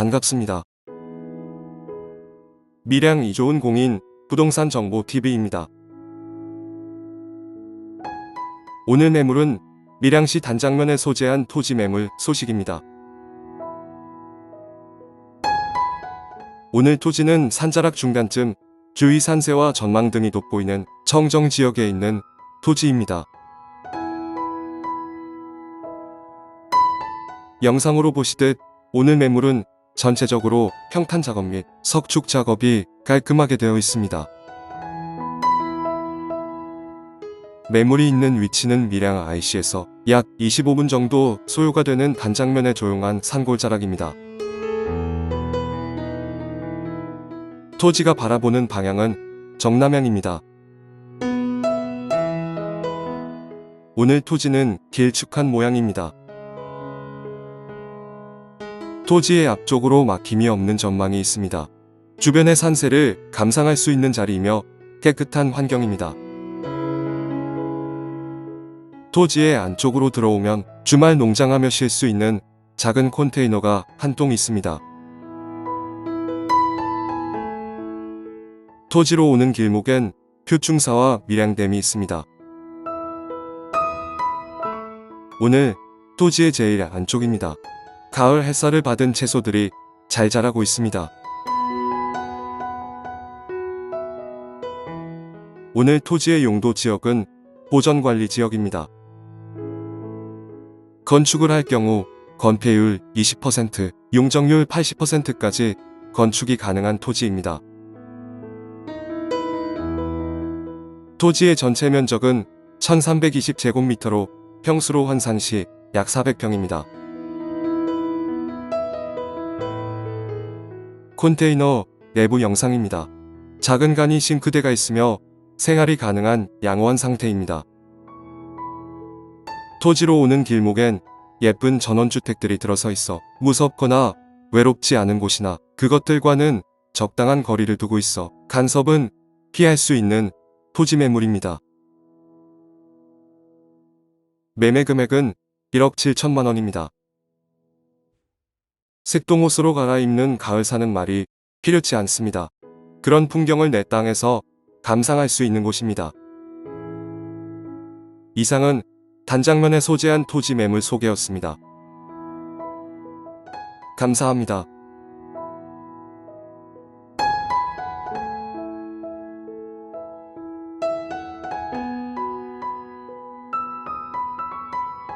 반갑습니다. 밀양이 좋은 공인 부동산 정보 TV입니다. 오늘 매물은 밀양시 단장면에 소재한 토지 매물 소식입니다. 오늘 토지는 산자락 중간쯤 주위 산세와 전망 등이 돋보이는 청정 지역에 있는 토지입니다. 영상으로 보시듯 오늘 매물은 전체적으로 평탄 작업 및 석축 작업이 깔끔하게 되어 있습니다. 매물이 있는 위치는 밀양 IC에서 약 25분 정도 소요가 되는 단장면의 조용한 산골 자락입니다. 토지가 바라보는 방향은 정남향입니다. 오늘 토지는 길쭉한 모양입니다. 토지의 앞쪽으로 막힘이 없는 전망이 있습니다. 주변의 산세를 감상할 수 있는 자리이며 깨끗한 환경입니다. 토지의 안쪽으로 들어오면 주말 농장하며 쉴 수 있는 작은 컨테이너가 한동 있습니다. 토지로 오는 길목엔 표충사와 밀양댐이 있습니다. 오늘 토지의 제일 안쪽입니다. 가을 햇살을 받은 채소들이 잘 자라고 있습니다. 오늘 토지의 용도 지역은 보전관리 지역입니다. 건축을 할 경우 건폐율 20%, 용적률 80%까지 건축이 가능한 토지입니다. 토지의 전체 면적은 1320제곱미터로 평수로 환산 시 약 400평입니다. 컨테이너 내부 영상입니다. 작은 간이 싱크대가 있으며 생활이 가능한 양호한 상태입니다. 토지로 오는 길목엔 예쁜 전원주택들이 들어서 있어 무섭거나 외롭지 않은 곳이나 그것들과는 적당한 거리를 두고 있어 간섭은 피할 수 있는 토지 매물입니다. 매매 금액은 1억 7천만 원입니다. 색동옷으로 갈아입는 가을 사는 말이 필요치 않습니다. 그런 풍경을 내 땅에서 감상할 수 있는 곳입니다. 이상은 단장면에 소재한 토지 매물 소개였습니다. 감사합니다.